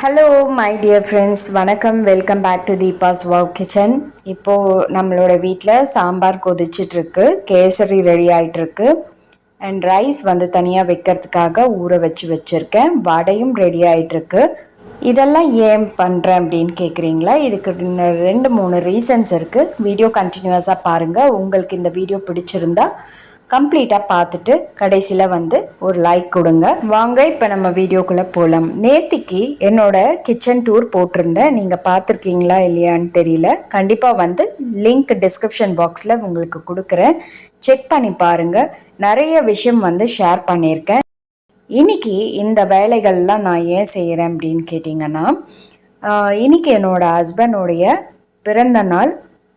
Hello my dear friends வணக்கம். Welcome back to Deepa's wow kitchen இப்போது நம்மளோட வீட்டில் சாம்பார் கொதிச்சிட்ருக்கு கேசரி ரெடி ஆகிட்டுருக்கு அண்ட் ரைஸ் வந்து தனியாக வைக்கிறதுக்காக ஊற வச்சு வச்சுருக்கேன். வடையும் ரெடி ஆகிட்டுருக்கு இதெல்லாம் ஏன் பண்ணுறேன் அப்படின்னு கேட்குறீங்களா இதுக்கு ரெண்டு மூணு ரீசன்ஸ் இருக்குது வீடியோ கண்டினியூஸாக பாருங்கள் உங்களுக்கு இந்த வீடியோ பிடிச்சிருந்தா கம்ப்ளீட்டாக பார்த்துட்டு கடைசியில் வந்து ஒரு லைக் கொடுங்க. வாங்க இப்போ நம்ம வீடியோக்குள்ளே போகலாம் நேத்திக்கு என்னோட கிச்சன் டூர் போட்டிருந்தேன். நீங்கள் பார்த்துருக்கீங்களா இல்லையான்னு தெரியல. கண்டிப்பாக வந்து லிங்க் டிஸ்கிரிப்ஷன் பாக்ஸில் உங்களுக்கு கொடுக்குறேன். செக் பண்ணி பாருங்கள் நிறைய விஷயம் வந்து ஷேர் பண்ணியிருக்கேன். இன்னைக்கு இந்த வேலைகள்லாம் நான் ஏன் செய்கிறேன் அப்படின்னு கேட்டிங்கன்னா இன்னைக்கு என்னோடய ஹஸ்பண்டோடைய பிறந்த நாள்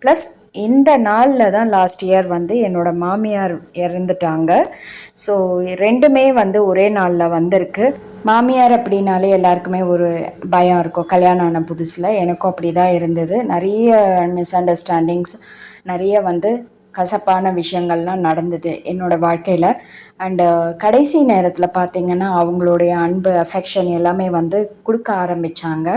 ப்ளஸ் இந்த நாளில் தான் லாஸ்ட் இயர் வந்து என்னோடய மாமியார் இறந்துட்டாங்க. ஸோ ரெண்டுமே வந்து ஒரே நாளில் வந்திருக்கு. மாமியார் அப்படின்னாலே எல்லாருக்குமே ஒரு பயம் இருக்கும். கல்யாணம் ஆன புதுசில் எனக்கும் அப்படி தான் இருந்தது. நிறைய மிஸ் அண்டர்ஸ்டாண்டிங்ஸ் நிறைய வந்து கசப்பான விஷயங்கள்லாம் நடந்தது என்னோடய வாழ்க்கையில். அண்டு uh, கடைசி நேரத்தில் பார்த்திங்கன்னா அவங்களுடைய அன்பு அஃபெக்ஷன் எல்லாமே வந்து கொடுக்க ஆரம்பித்தாங்க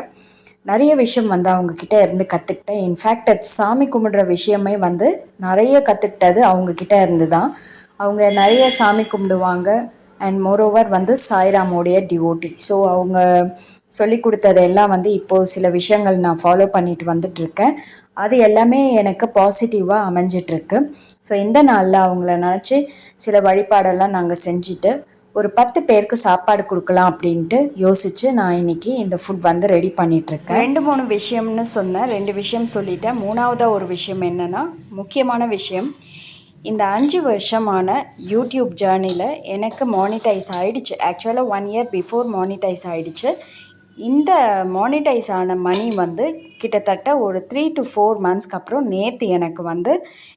நிறைய விஷயம் வந்து அவங்கக்கிட்ட இருந்து கற்றுக்கிட்டேன் இன்ஃபேக்ட் சாமி கும்பிடுற விஷயமே வந்து நிறைய கற்றுக்கிட்டது அவங்கக்கிட்ட இருந்து தான் அவங்க நிறைய சாமி கும்பிடுவாங்க. அண்ட் மோரோவர் வந்து சாய்ராமோடைய டிவோட்டி ஸோ அவங்க சொல்லி கொடுத்ததெல்லாம் வந்து இப்போது சில விஷயங்கள் நான் ஃபாலோ பண்ணிட்டு வந்துட்டுருக்கேன். அது எல்லாமே எனக்கு பாசிட்டிவாக அமைஞ்சிட்ருக்கு ஸோ இந்த நாளில் அவங்கள நினச்சி சில வழிபாடெல்லாம் நாங்கள் செஞ்சுட்டு ஒரு பத்து பேருக்கு சாப்பாடு கொடுக்கலாம் அப்படின்ட்டு யோசித்து நான் இன்றைக்கி இந்த ஃபுட் வந்து ரெடி பண்ணிகிட்ருக்கேன் ரெண்டு மூணு விஷயம்னு சொன்னேன் ரெண்டு விஷயம் சொல்லிட்டேன். மூணாவதாக ஒரு விஷயம் என்னென்னா முக்கியமான விஷயம் இந்த அஞ்சு வருஷமான யூடியூப் ஜேர்னியில் எனக்கு மானிட்டைஸ் ஆகிடுச்சு ஆக்சுவலாக ஒன் இயர் பிஃபோர் மானிட்டைஸ் ஆகிடுச்சு இந்த மானிட்டைஸ் ஆன மணி வந்து கிட்டத்தட்ட ஒரு த்ரீ டு ஃபோர் மந்த்ஸ்க்கு அப்புறம் நேற்று எனக்கு வந்து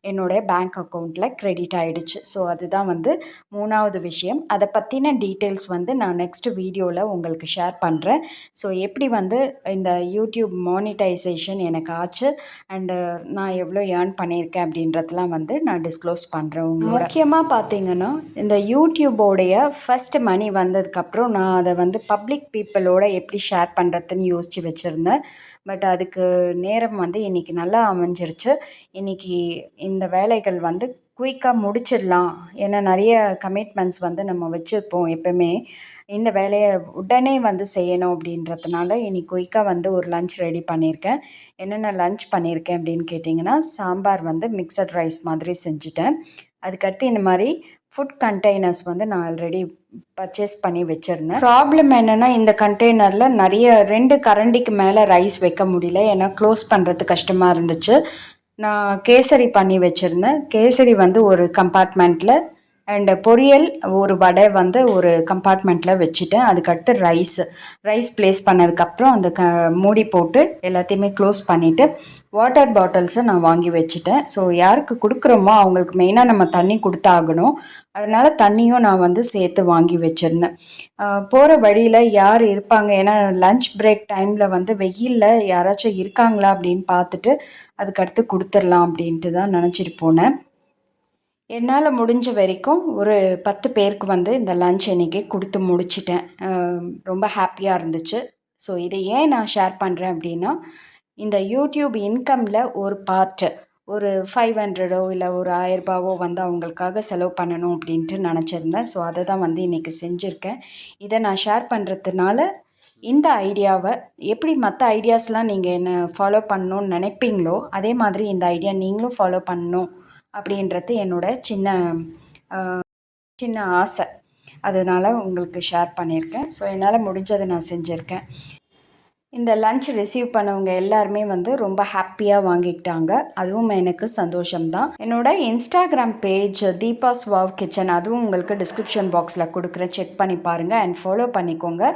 என்னுடைய பேங்க் அக்கௌண்ட்டில் க்ரெடிட் ஆகிடுச்சு ஸோ அதுதான் வந்து மூணாவது விஷயம். அதை பற்றின டீட்டெயில்ஸ் வந்து நான் நெக்ஸ்ட்டு வீடியோவில் உங்களுக்கு ஷேர் பண்ணுறேன் ஸோ எப்படி வந்து இந்த யூடியூப் மானிட்டைசேஷன் எனக்கு ஆச்சு அண்டு நான் எவ்வளோ ஏர்ன் பண்ணியிருக்கேன் அப்படின்றதெல்லாம் வந்து நான் டிஸ்க்ளோஸ் பண்ணுறேன் உங்களோட. முக்கியமாக பார்த்தீங்கன்னா இந்த யூடியூபோடைய ஃபஸ்ட்டு மணி வந்ததுக்கப்புறம் நான் அதை வந்து பப்ளிக் பீப்புளோட எப்படி ஷேர் பண்ணுறதுன்னு யோசித்து வச்சுருந்தேன். பட் அதுக்கு எனக்கு நேரம் வந்து இன்றைக்கி நல்லா அமைஞ்சிருச்சு. இன்றைக்கி இந்த வேலைகள் வந்து குயிக்காக முடிச்சிடலாம் ஏன்னா நிறைய கமிட்மெண்ட்ஸ் வந்து நம்ம வச்சுருப்போம் எப்போவுமே. இந்த வேலையை உடனே வந்து செய்யணும் அப்படின்றதுனால இன்றைக்கி குயிக்காக வந்து ஒரு லஞ்ச் ரெடி பண்ணியிருக்கேன். என்னென்ன லஞ்ச் பண்ணியிருக்கேன் அப்படின்னு கேட்டிங்கன்னா சாம்பார் வந்து மிக்சட் ரைஸ் மாதிரி செஞ்சுட்டேன். அதுக்கடுத்து இந்த மாதிரி ஃபுட் கண்டெய்னர்ஸ் வந்து நான் ஆல்ரெடி பர்ச்சேஸ் பண்ணி வச்சுருந்தேன். ப்ராப்ளம் என்னென்னா இந்த கண்டெய்னரில் நிறைய ரெண்டு கரண்டிக்கு மேலே ரைஸ் வைக்க முடியல. ஏன்னா க்ளோஸ் பண்ணுறது கஷ்டமாக இருந்துச்சு. நான் கேசரி பண்ணி வச்சுருந்தேன். கேசரி வந்து ஒரு கம்பார்ட்மெண்ட்டில் அண்டு பொரியல் ஒரு வடை வந்து ஒரு கம்பார்ட்மெண்ட்டில் வச்சுட்டேன். அதுக்கடுத்து ரைஸ் ரைஸ் ப்ளேஸ் பண்ணதுக்கப்புறம் அந்த க மூடி போட்டு எல்லாத்தையுமே க்ளோஸ் பண்ணிவிட்டு வாட்டர் பாட்டில்ஸை நான் வாங்கி வச்சுட்டேன். ஸோ யாருக்கு கொடுக்குறோமோ அவங்களுக்கு மெயினாக நம்ம தண்ணி கொடுத்தாகணும். அதனால் தண்ணியும் நான் வந்து சேர்த்து வாங்கி வச்சுருந்தேன். போகிற வழியில் யார் இருப்பாங்க? ஏன்னா லஞ்ச் பிரேக் டைமில் வந்து வெயிலில் யாராச்சும் இருக்காங்களா அப்படின்னு பார்த்துட்டு அதுக்கடுத்து கொடுத்துர்லாம் அப்படின்ட்டு தான் நினச்சிட்டு போனேன். என்னால் முடிஞ்ச வரைக்கும் ஒரு பத்து பேருக்கு வந்து இந்த லன்ச் இன்றைக்கி கொடுத்து முடிச்சிட்டேன். ரொம்ப ஹாப்பியாக இருந்துச்சு. ஸோ இதை ஏன் நான் ஷேர் பண்ணுறேன் அப்படின்னா இந்த யூடியூப் இன்கமில் ஒரு பார்ட்டு ஒரு ஃபைவ் ஹண்ட்ரடோ இல்லை ஒரு ஆயிரரூபாவோ வந்து அவங்களுக்காக செலவு பண்ணணும் அப்படின்ட்டு நினச்சிருந்தேன். ஸோ அதை தான் வந்து இன்றைக்கி செஞ்சுருக்கேன். இதை நான் ஷேர் பண்ணுறதுனால இந்த ஐடியாவை எப்படி மற்ற ஐடியாஸ்லாம் நீங்கள் என்ன ஃபாலோ பண்ணணுன்னு நினைப்பீங்களோ அதே மாதிரி இந்த ஐடியா நீங்களும் ஃபாலோ பண்ணணும் அப்படின்றது என்னோட சின்ன சின்ன ஆசை. அதனால் உங்களுக்கு ஷேர் பண்ணியிருக்கேன். ஸோ என்னால் முடிஞ்சதை நான் செஞ்சுருக்கேன். இந்த லன்ச் ரிசீவ் பண்ணவங்க எல்லாருமே வந்து ரொம்ப ஹாப்பியாக வாங்கிக்கிட்டாங்க. அதுவும் எனக்கு சந்தோஷம்தான். என்னோட Instagram page Deepa's wow kitchen அதுவும் உங்களுக்கு டிஸ்கிரிப்ஷன் பாக்ஸில் கொடுக்குறேன். செக் பண்ணி பாருங்கள் அண்ட் ஃபாலோ பண்ணிக்கோங்க.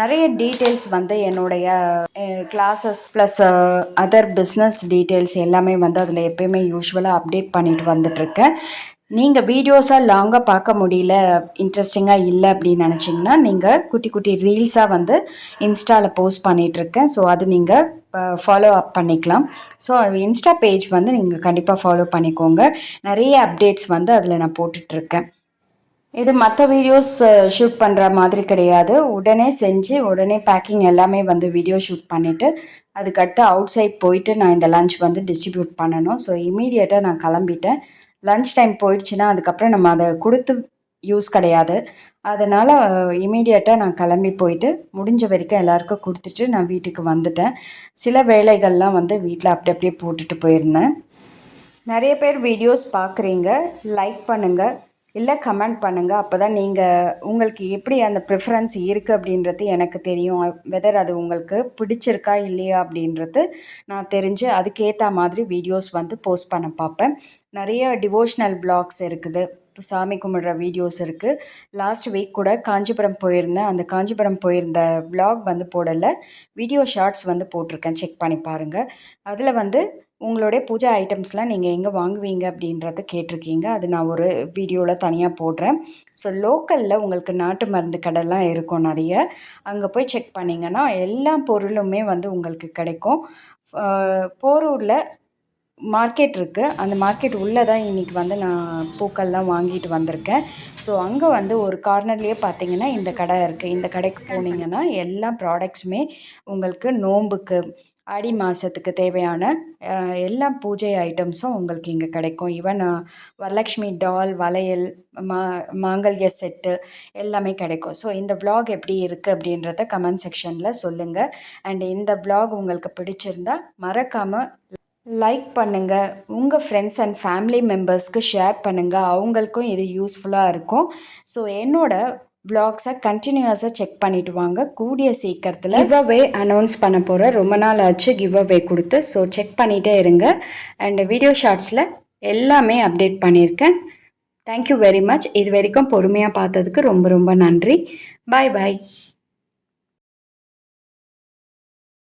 நிறைய டீட்டெயில்ஸ் வந்து என்னுடைய classes plus other business details எல்லாமே வந்து அதில் எப்பயுமே யூஸ்வலாக அப்டேட் பண்ணிட்டு வந்துட்டுருக்கேன். நீங்கள் வீடியோஸாக லாங்காக பார்க்க முடியல இன்ட்ரெஸ்டிங்காக இல்லை அப்படின்னு நினச்சிங்கன்னா நீங்கள் குட்டி குட்டி ரீல்ஸாக வந்து இன்ஸ்டாவில் போஸ்ட் பண்ணிகிட்ருக்கேன் ஸோ அது நீங்கள் ஃபாலோ அப் பண்ணிக்கலாம். ஸோ இன்ஸ்டா பேஜ் வந்து நீங்கள் கண்டிப்பாக ஃபாலோ பண்ணிக்கோங்க. நிறைய அப்டேட்ஸ் வந்து அதில் நான் போட்டுட்ருக்கேன் இது மற்ற வீடியோஸ் ஷூட் பண்ணுற மாதிரி கிடையாது. உடனே செஞ்சு உடனே பேக்கிங் எல்லாமே வந்து வீடியோ ஷூட் பண்ணிவிட்டு அதுக்கடுத்து அவுட் சைட் போயிட்டு நான் இந்த லஞ்ச் வந்து டிஸ்ட்ரிபியூட் பண்ணணும். ஸோ இமீடியட்டாக நான் கிளம்பிட்டேன். லன்ச் டைம் போயிடுச்சுன்னா அதுக்கப்புறம் நம்ம அதை கொடுத்து யூஸ் கிடையாது. அதனால் இமீடியட்டாக நான் கிளம்பி போயிட்டு முடிஞ்ச வரைக்கும் எல்லாருக்கும் கொடுத்துட்டு நான் வீட்டுக்கு வந்துட்டேன். சில வேலைகள்லாம் வந்து வீட்டில் அப்படி அப்படியே போட்டுட்டு போயிருந்தேன். நிறைய பேர் வீடியோஸ் பார்க்குறீங்க லைக் பண்ணுங்கள் இல்லை கமெண்ட் பண்ணுங்கள் அப்போ தான் நீங்கள் உங்களுக்கு எப்படி அந்த ப்ரிஃபரன்ஸ் இருக்குது அப்படின்றது எனக்கு தெரியும். வெதர் அது உங்களுக்கு பிடிச்சிருக்கா இல்லையா அப்படின்றது நான் தெரிஞ்சு அதுக்கேற்ற மாதிரி வீடியோஸ் வந்து போஸ்ட் பண்ண பார்ப்பேன். நிறைய டிவோஷ்னல் பிளாக்ஸ் இருக்குது. இப்போ சாமி கும்பிட்ற வீடியோஸ் இருக்குது லாஸ்ட் வீக் கூட காஞ்சிபுரம் போயிருந்தேன். அந்த காஞ்சிபுரம் போயிருந்த விலாக் வந்து போடலை. வீடியோ ஷார்ட்ஸ் வந்து போட்டிருக்கேன். செக் பண்ணி பாருங்கள் அதில் வந்து உங்களுடைய பூஜை ஐட்டம்ஸ்லாம் நீங்கள் எங்கே வாங்குவீங்க அப்படின்றத கேட்டிருக்கீங்க. அது நான் ஒரு வீடியோவில் தனியாக போடுறேன். ஸோ லோக்கலில் உங்களுக்கு நாட்டு மருந்து கடைலாம் இருக்கும் நிறைய. அங்கே போய் செக் பண்ணிங்கன்னா எல்லா பொருளுமே வந்து உங்களுக்கு கிடைக்கும். போரூரில் மார்க்கெட் இருக்குது அந்த மார்க்கெட் உள்ளே தான் இன்றைக்கி வந்து நான் பூக்கள்லாம் வாங்கிட்டு வந்திருக்கேன். ஸோ அங்கே வந்து ஒரு கார்னர்லேயே பார்த்தீங்கன்னா இந்த கடை இருக்குது இந்த கடைக்கு போனீங்கன்னா எல்லா ப்ராடக்ட்ஸுமே உங்களுக்கு நோம்புக்கு ஆடி மாதத்துக்கு தேவையான எல்லா பூஜை ஐட்டம்ஸும் உங்களுக்கு இங்கே கிடைக்கும். ஈவன் வரலக்ஷ்மி டால் வளையல் மா மாங்கல்ய செட்டு எல்லாமே கிடைக்கும். ஸோ இந்த விலாக் எப்படி இருக்குது அப்படின்றத கமெண்ட் செக்ஷனில் சொல்லுங்கள் அண்ட் இந்த விலாக் உங்களுக்கு பிடிச்சிருந்தா மறக்காமல் லைக் பண்ணுங்கள் உங்கள் ஃப்ரெண்ட்ஸ் அண்ட் ஃபேமிலி மெம்பர்ஸ்க்கு ஷேர் பண்ணுங்கள் அவங்களுக்கும் இது யூஸ்ஃபுல்லாக இருக்கும். ஸோ என்னோடய விளாக்ஸை கண்டினியூஸாக செக் பண்ணிவிட்டு வாங்க. கூடிய சீக்கிரத்தில் கிவ் அவே அனௌன்ஸ் பண்ண போகிறேன் ரொம்ப நாள் ஆச்சு கிவ் அவே கொடுத்து. ஸோ செக் பண்ணிகிட்டே இருங்க. அண்ட் வீடியோ ஷார்ட்ஸில் எல்லாமே அப்டேட் பண்ணியிருக்கேன். தேங்க்யூ வெரி மச் இது வரைக்கும் பொறுமையாக பார்த்ததுக்கு ரொம்ப ரொம்ப நன்றி. பாய் பாய்